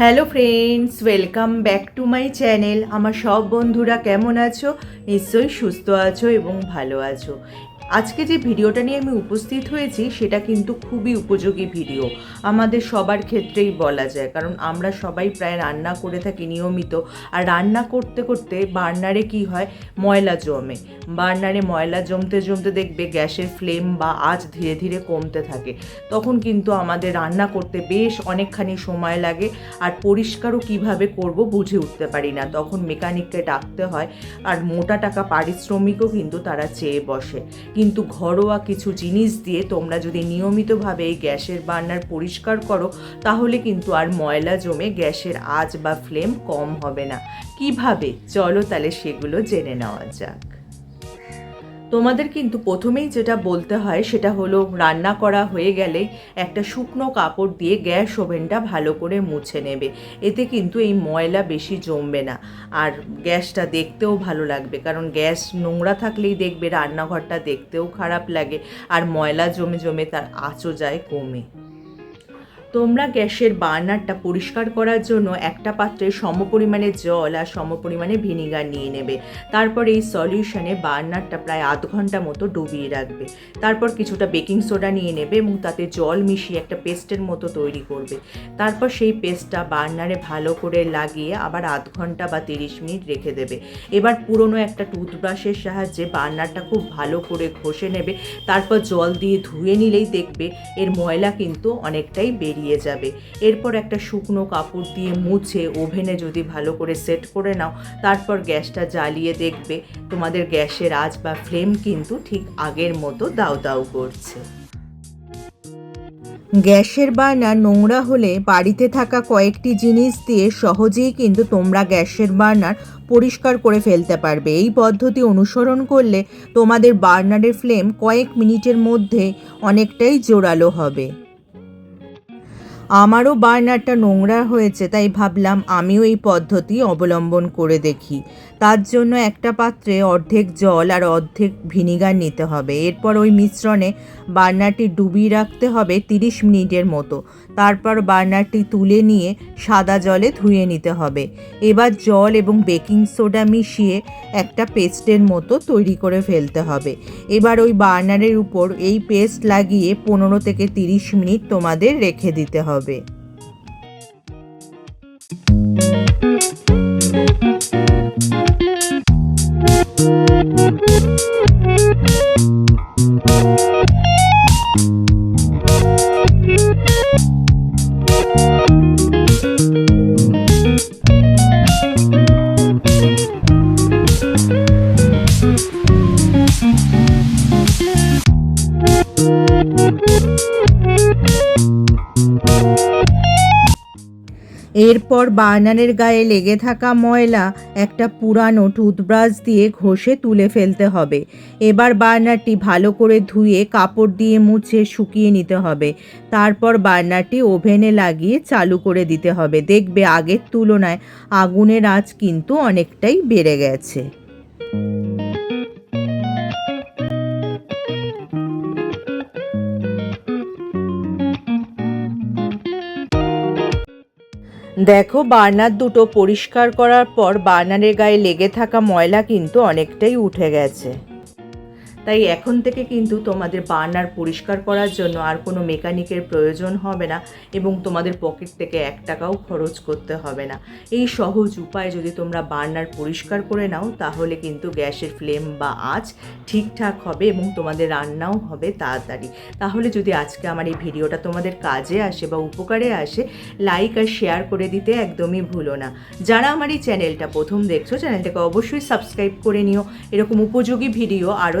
Hello friends, welcome back to my channel. আমার সব বন্ধুরা কেমন আছো? নিশ্চয়ই সুস্থ আছো এবং ভালো আছো। আজকে যে ভিডিওটা নিয়ে আমি উপস্থিত হয়েছি, সেটা কিন্তু খুবই উপযোগী ভিডিও। আমাদের সবার ক্ষেত্রেই বলা যায়, কারণ আমরা সবাই প্রায় রান্না করে থাকি নিয়মিত। আর রান্না করতে করতে বার্নারে কি হয়? ময়লা জমে। বার্নারে ময়লা জমতে জমতে দেখবে গ্যাসের ফ্লেম বা আঁচ ধীরে ধীরে কমতে থাকে। তখন কিন্তু আমাদের রান্না করতে বেশ অনেকখানি সময় লাগে, আর পরিষ্কারও কীভাবে করব বুঝে উঠতে পারি না। তখন মেকানিককে ডাকতে হয়, আর মোটা টাকা পারিশ্রমিকও কিন্তু তারা চেয়ে বসে। কিন্তু ঘরোয়া কিছু জিনিস দিয়ে তোমরা যদি নিয়মিতভাবে এই গ্যাসের বার্নার পরিষ্কার করো, তাহলে কিন্তু আর ময়লা জমে গ্যাসের আঁচ বা ফ্লেম কম হবে না। কীভাবে? চলো তাহলে সেগুলো জেনে নেওয়া যাক। তোমাদের কিন্তু প্রথমেই যেটা বলতে হয় সেটা হলো রান্না করা হয়ে গেলে একটা শুকনো কাপড় দিয়ে গ্যাস ওভেনটা ভালো করে মুছে নেবে। এতে কিন্তু এই ময়লা বেশি জমবে না। আর গ্যাসটা দেখতেও ভালো লাগবে, কারণ গ্যাস নোংরা থাকলেই দেখবে রান্নাঘরটা দেখতেও খারাপ লাগে, আর ময়লা জমে জমে তার আঁচও যায় কমে। তোমরা গ্যাসের বার্নারটা পরিষ্কার করার জন্য একটা পাত্রে সমপরিমাণে জল আর সমপরিমাণে ভিনিগার নিয়ে নেবে। তারপর এই সলিউশনে বার্নারটা প্রায় আধ ঘণ্টা মতো ডুবিয়ে রাখবে। তারপর কিছুটা বেকিং সোডা নিয়ে নেবে এবং তাতে জল মিশিয়ে একটা পেস্টের মতো তৈরি করবে। তারপর সেই পেস্টটা বার্নারে ভালো করে লাগিয়ে আবার আধ ঘণ্টা বা তিরিশ মিনিট রেখে দেবে। এবার পুরনো একটা টুথব্রাশের সাহায্যে বার্নারটা খুব ভালো করে ঘষে নেবে। তারপর জল দিয়ে ধুয়ে নিলেই দেখবে এর ময়লা কিন্তু অনেকটাই বেরিয়ে যাবে। এরপর একটা শুকনো কাপড় দিয়ে মুছে ওভেনে যদি ভালো করে সেট করে নাও, তারপর গ্যাসটা জ্বালিয়ে দেখবে তোমাদের গ্যাসের আজ বা ফ্লেম কিন্তু ঠিক আগের মতো দাউ দাউ করছে। গ্যাসের বার্নার নোংরা হলে বাড়িতে থাকা কয়েকটি জিনিস দিয়ে সহজেই কিন্তু তোমরা গ্যাসের বার্নার পরিষ্কার করে ফেলতে পারবে। এই পদ্ধতি অনুসরণ করলে তোমাদের বার্নারের ফ্লেম কয়েক মিনিটের মধ্যে অনেকটাই জোরালো হবে। আমারও বার্নারটা নোংরা হয়েছে, তাই ভাবলাম আমিও এই পদ্ধতি অবলম্বন করে দেখি। তার জন্য একটা পাত্রে অর্ধেক জল আর অর্ধেক ভিনিগার নিতে হবে। এরপর ওই মিশ্রণে বার্নারটি ডুবিয়ে রাখতে হবে তিরিশ মিনিটের মতো। তারপর বার্নারটি তুলে নিয়ে সাদা জলে ধুয়ে নিতে হবে। এবার জল এবং বেকিং সোডা মিশিয়ে একটা পেস্টের মতো তৈরি করে ফেলতে হবে। এবার ওই বার্নারের উপর এই পেস্ট লাগিয়ে পনেরো থেকে তিরিশ মিনিট তোমাদের রেখে দিতে হবে। Be. thank you এরপর বার্নারের গায়ে লেগে থাকা ময়লা একটা পুরানো টুথব্রাশ দিয়ে ঘষে তুলে ফেলতে হবে। এবার বার্নারটি ভালো করে ধুয়ে কাপড় দিয়ে মুছে শুকিয়ে নিতে হবে। তারপর বার্নারটি ওভেনে লাগিয়ে চালু করে দিতে হবে। দেখবে আগের তুলনায় আগুনের আঁচ কিন্তু অনেকটাই বেড়ে গেছে। দেখো, বার্নার দুটো পরিষ্কার করার পর বার্নারের গায়ে লেগে থাকা ময়লা কিন্তু অনেকটাই উঠে গেছে। তাই এখন থেকে কিন্তু তোমাদের বার্নার পরিষ্কার করার জন্য আর কোনো মেকানিকের প্রয়োজন হবে না এবং তোমাদের পকেট থেকে এক টাকাও খরচ করতে হবে না। এই সহজ উপায় যদি তোমরা বার্নার পরিষ্কার করে নাও, তাহলে কিন্তু গ্যাসের ফ্লেম বা আঁচ ঠিকঠাক হবে এবং তোমাদের রান্নাও হবে তাড়াতাড়ি। তাহলে যদি আজকে আমার এই ভিডিওটা তোমাদের কাজে আসে বা উপকারে আসে লাইক আর শেয়ার করে দিতে একদমই ভুলো না। যারা আমার এই চ্যানেলটা প্রথম দেখছ চ্যানেলটাকে অবশ্যই সাবস্ক্রাইব করে নিও। এরকম উপযোগী ভিডিও আরও